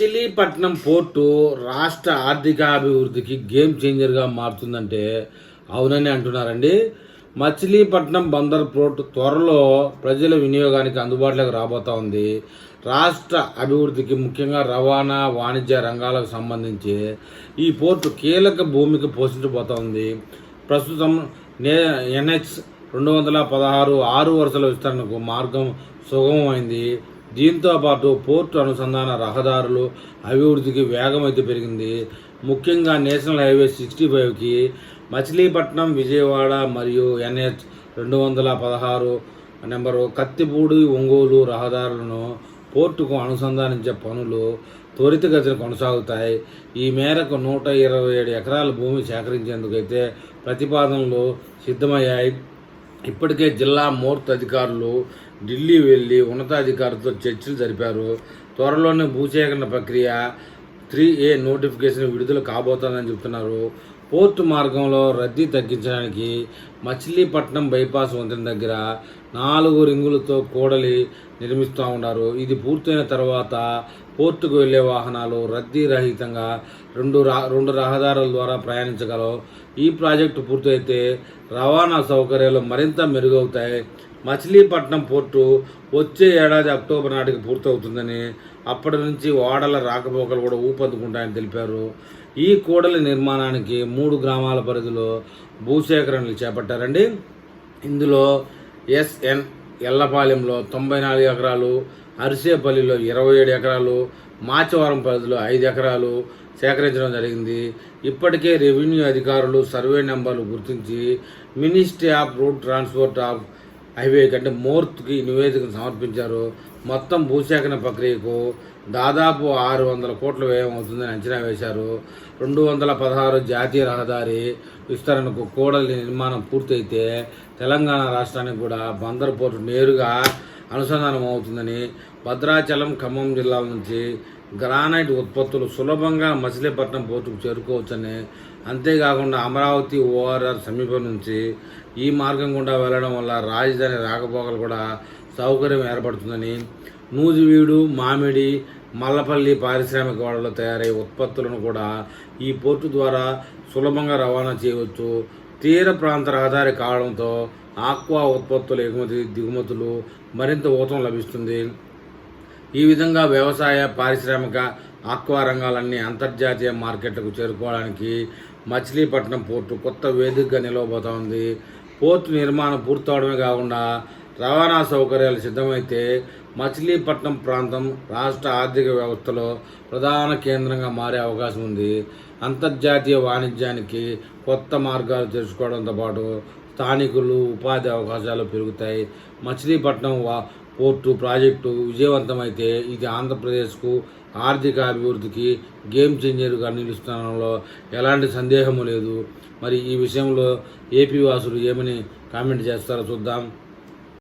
Machilipatnam port రాష్ట్ర ఆర్థికాభివృద్ధికి game చేంజర్గా మారుతుందంటే అవునని అంటున్నారండి. మచిలీపట్నం బందర్ పోర్టు త్వరలో ప్రజల వినియోగానికి అందుబాటులోకి రాబోతా ఉంది. రాష్ట్ర అభివృద్ధికి ముఖ్యంగా రవాణా వాణిజ్య రంగాలకు సంబంధించి ఈ పోర్టు కీలక భూమికి పోషించబోతా ఉంది. ప్రస్తుతం నే ఎన్హెచ్ రెండు వందల పదహారు ఆరు వరుసల విస్తరణకు మార్గం సుగమమైంది. దీంతో పాటు పోర్టు అనుసంధాన రహదారులు అభివృద్ధికి వేగం అయితే పెరిగింది. ముఖ్యంగా నేషనల్ హైవే సిక్స్టీ ఫైవ్కి మచిలీపట్నం విజయవాడ మరియు ఎన్హెచ్ రెండు వందల పదహారు నెంబరు కత్తిపూడి ఒంగోలు రహదారులను పోర్టుకు అనుసంధానించే పనులు త్వరితగతిన కొనసాగుతాయి. ఈ మేరకు నూట ఇరవై ఏడు ఎకరాల భూమి సేకరించేందుకైతే ప్రతిపాదనలు సిద్ధమయ్యాయి. ఇప్పటికే జిల్లా మోర్త్ అధికారులు ఢిల్లీ వెళ్ళి ఉన్నతాధికారులతో చర్చలు జరిపారు. త్వరలోనే భూసేకరణ ప్రక్రియ త్రీ ఏ నోటిఫికేషన్ విడుదల కాబోతోందని చెప్తున్నారు పోర్టు మార్గంలో రద్దీ తగ్గించడానికి మచిలీపట్నం బైపాస్ వంతెన దగ్గర నాలుగు రింగులతో కూడలి నిర్మిస్తూ ఉన్నారు. ఇది పూర్తయిన తర్వాత పోర్టుకు వెళ్ళే వాహనాలు రద్దీ రహితంగా రెండు రా రెండు రహదారుల ద్వారా ప్రయాణించగలవు. ఈ ప్రాజెక్టు పూర్తయితే రవాణా సౌకర్యాలు మరింత మెరుగవుతాయి. మచిలీపట్నం పోర్టు వచ్చే ఏడాది అక్టోబర్ నాటికి పూర్తవుతుందని అప్పటి నుంచి ఓడల రాకపోకలు కూడా ఊపందుకుంటాయని తెలిపారు. ఈ కూడలి నిర్మాణానికి మూడు గ్రామాల పరిధిలో భూసేకరణలు చేపట్టారండి. ఇందులో ఎస్ఎన్ ఎల్లపాలెంలో తొంభై నాలుగు ఎకరాలు అరిసేపల్లిలో ఇరవై ఏడు ఎకరాలు మాచవరం పరిధిలో ఐదు ఎకరాలు సేకరించడం జరిగింది. ఇప్పటికే రెవెన్యూ అధికారులు సర్వే నెంబర్లు గుర్తించి ministry of road transport of highway కంటే మూర్తికి నివేదికను సమర్పించారు. మొత్తం భూసేకరణ ప్రక్రియకు దాదాపు ఆరు వందల కోట్ల వ్యయం అవుతుందని అంచనా వేశారు. రెండు వందల పదహారు జాతీయ రహదారి విస్తరణకు కూడలి నిర్మాణం పూర్తయితే తెలంగాణ రాష్ట్రానికి కూడా బందర్ పోర్టు నేరుగా అనుసంధానం అవుతుందని భద్రాచలం ఖమ్మం జిల్లాల నుంచి గ్రానైట్ ఉత్పత్తులు సులభంగా మచిలీపట్నం పోర్టుకు చేరుకోవచ్చని అంతేకాకుండా అమరావతి ఓఆర్ఆర్ సమీపం నుంచి ఈ మార్గం గుండా వెళ్ళడం వల్ల రాజధాని రాకపోకలు కూడా సౌకర్యం ఏర్పడుతుందని నూజివీడు మామిడి మల్లపల్లి పారిశ్రామిక వాడలో తయారయ్యే ఉత్పత్తులను కూడా ఈ పోర్టు ద్వారా సులభంగా రవాణా చేయవచ్చు. తీర ప్రాంత రహదారి కావడంతో ఆక్వా ఉత్పత్తుల ఎగుమతి దిగుమతులు మరింత ఊతం లభిస్తుంది. ఈ విధంగా వ్యవసాయ పారిశ్రామిక ఆక్వా రంగాలన్నీ అంతర్జాతీయ మార్కెట్లకు చేరుకోవడానికి మచిలీపట్నం పోర్టు కొత్త వేదికగా నిలవబోతా ఉంది. పోర్టు నిర్మాణం పూర్తవడమే కాకుండా రవాణా సౌకర్యాలు సిద్ధమైతే మచిలీపట్నం ప్రాంతం రాష్ట్ర ఆర్థిక వ్యవస్థలో ప్రధాన కేంద్రంగా మారే అవకాశం ఉంది. అంతర్జాతీయ వాణిజ్యానికి కొత్త మార్గాలు తెరుచుకోవడంతో పాటు స్థానికులు ఉపాధి అవకాశాలు పెరుగుతాయి. మచిలీపట్నం వా పోర్టు ప్రాజెక్టు విజయవంతమైతే ఇది ఆంధ్రప్రదేశ్కు ఆర్థిక అభివృద్ధికి గేమ్ చేంజర్గా నిలుస్తానంలో ఎలాంటి సందేహము లేదు. మరి ఈ విషయంలో ఏపీ వాసులు ఏమని కామెంట్ చేస్తారో చూద్దాం.